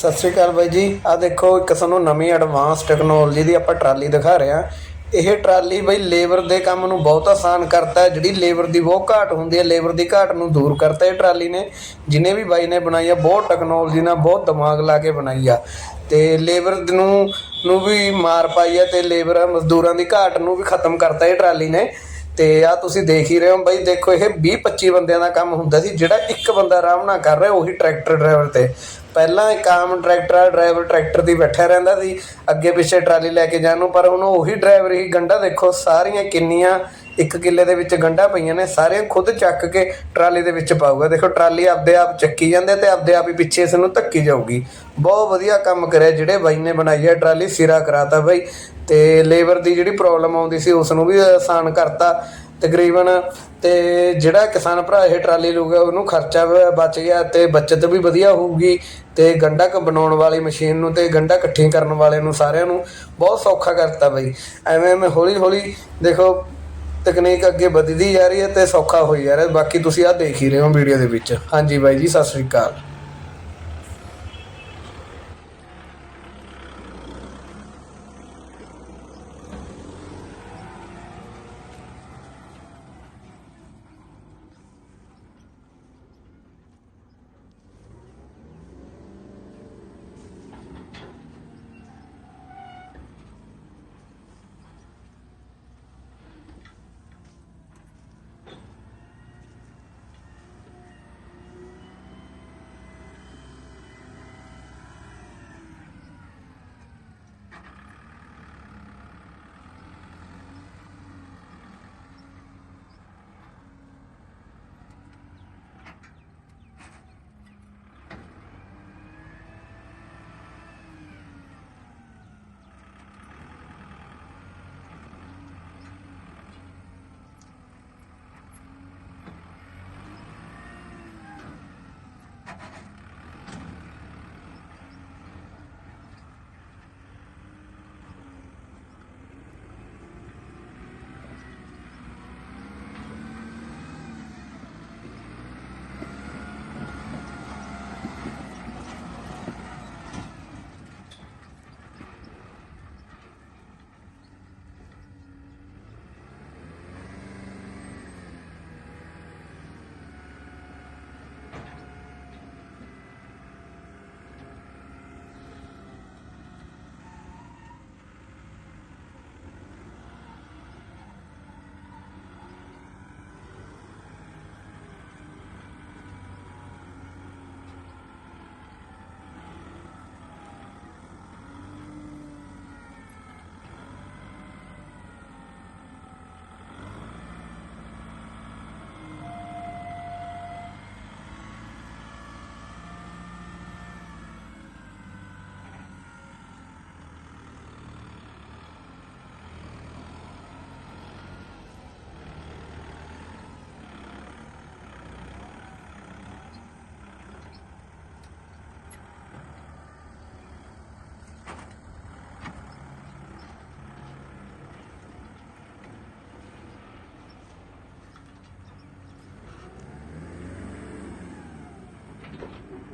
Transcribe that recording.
ਸਤਿ ਸ਼੍ਰੀ ਅਕਾਲ ਬਾਈ ਜੀ। ਆ ਦੇਖੋ, ਇੱਕ ਸਾਨੂੰ ਨਵੀਂ ਐਡਵਾਂਸ ਟੈਕਨੋਲੋਜੀ ਦੀ ਆਪਾਂ ਟਰਾਲੀ ਦਿਖਾ ਰਹੇ ਹਾਂ। ਇਹ ਟਰਾਲੀ ਬਈ ਲੇਬਰ ਦੇ ਕੰਮ ਨੂੰ ਬਹੁਤ ਆਸਾਨ ਕਰਤਾ ਜਿਹੜੀ ਲੇਬਰ ਦੀ ਬਹੁਤ ਘਾਟ ਹੁੰਦੀ ਹੈ ਲੇਬਰ ਦੀ ਘਾਟ ਨੂੰ ਦੂਰ ਕਰਤਾ ਇਹ ਟਰਾਲੀ ਨੇ। ਜਿਨੇ ਵੀ ਬਾਈ ਨੇ ਬਣਾਈ ਆ, ਬਹੁਤ ਟੈਕਨੋਲੋਜੀ ਨਾਲ ਬਹੁਤ ਦਿਮਾਗ ਲਾ ਕੇ ਬਣਾਈ ਆ। ਤੇ ਲੇਬਰ ਨੂੰ ਨੂੰ ਵੀ ਮਾਰ ਪਾਈ ਆ ਤੇ ਲੇਬਰ ਮਜ਼ਦੂਰਾਂ ਦੀ ਘਾਟ ਨੂੰ ਵੀ ਖਤਮ ਕਰਤਾ ਇਹ ਟਰਾਲੀ ਨੇ। ਤੇ ਆ ਤੁਸੀਂ ਦੇਖ ਹੀ ਰਹੇ ਹੋ ਬਈ ਦੇਖੋ ਇਹ 20 25 ਬੰਦਿਆਂ ਦਾ ਕੰਮ ਹੁੰਦਾ ਸੀ, ਜਿਹੜਾ ਇੱਕ ਬੰਦਾ ਆਰਾਮ ਨਾਲ ਕਰ ਰਿਹਾ ਉਹੀ ਟਰੈਕਟਰ ਡਰਾਈਵਰ ਤੇ। ਪਹਿਲਾਂ ਇੱਕ ਆਮ ਟਰੈਕਟਰ ਵਾਲਾ ਡਰਾਈਵਰ ਟਰੈਕਟਰ ਦੀ ਬੈਠਾ ਰਹਿੰਦਾ ਸੀ, ਅੱਗੇ ਪਿੱਛੇ ਟਰਾਲੀ ਲੈ ਕੇ ਜਾਣ ਨੂੰ, ਪਰ ਹੁਣ ਉਹੀ ਡਰਾਈਵਰ ਹੀ ਗੰਡਾ ਦੇਖੋ, ਸਾਰੀਆਂ ਕਿੰਨੀਆਂ ਇੱਕ ਕਿੱਲੇ ਦੇ ਵਿੱਚ ਗੰਡਾ ਪਈਆਂ ਨੇ, ਸਾਰੇ ਖੁਦ ਚੱਕ ਕੇ ਟਰਾਲੀ ਦੇ ਵਿੱਚ ਪਾਊਗਾ। ਦੇਖੋ, ਟਰਾਲੀ ਆਪਦੇ ਆਪ ਚੱਕੀ ਜਾਂਦੇ ਤੇ ਆਪਦੇ ਆਪ ਹੀ ਪਿੱਛੇ ਇਸ ਨੂੰ ਧੱਕੀ ਜਾਊਗੀ। ਬਹੁਤ ਵਧੀਆ ਕੰਮ ਕਰਿਆ, ਜਿਹੜੇ ਬਾਈ ਨੇ ਬਣਾਈ ਹੈ ਟਰਾਲੀ, ਸਿਰਾ ਕਰਾਤਾ ਬਾਈ। ਤੇ ਲੇਬਰ ਦੀ ਜਿਹੜੀ ਪ੍ਰੋਬਲਮ ਆਉਂਦੀ ਸੀ, ਉਸ ਨੂੰ ਵੀ ਆਸਾਨ ਕਰਤਾ। ਤਕਰੀਬਨ ਤੇ ਜਿਹੜਾ ਕਿਸਾਨ ਭਰਾ ਇਹ ਟਰਾਲੀ ਲੂਗਾ ਉਹਨੂੰ ਖਰਚਾ ਬਚ ਗਿਆ ਤੇ ਬਚਤ ਵੀ ਵਧੀਆ ਹੋਊਗੀ ਤੇ ਗੰਡਾ ਕ ਬਣਾਉਣ ਵਾਲੀ ਮਸ਼ੀਨ ਨੂੰ ਤੇ ਗੰਡਾ ਇਕੱਠੀ ਕਰਨ ਵਾਲੇ ਨੂੰ ਸਾਰਿਆਂ ਨੂੰ ਬਹੁਤ ਸੌਖਾ ਕਰਤਾ ਬਈ। ਐਵੇਂ ਐਵੇਂ ਹੌਲੀ ਹੌਲੀ ਦੇਖੋ ਤਕਨੀਕ ਅੱਗੇ ਵਧਦੀ ਜਾ ਰਹੀ ਹੈ ਤੇ ਸੌਖਾ ਹੋਈ ਜਾ ਰਿਹਾ ਬਾਕੀ ਤੁਸੀਂ ਆਹ ਦੇਖ ਹੀ ਰਹੇ ਹੋ ਵੀਡੀਓ ਦੇ ਵਿੱਚ। ਹਾਂਜੀ ਬਾਈ ਜੀ, ਸਤਿ ਸ੍ਰੀ ਅਕਾਲ।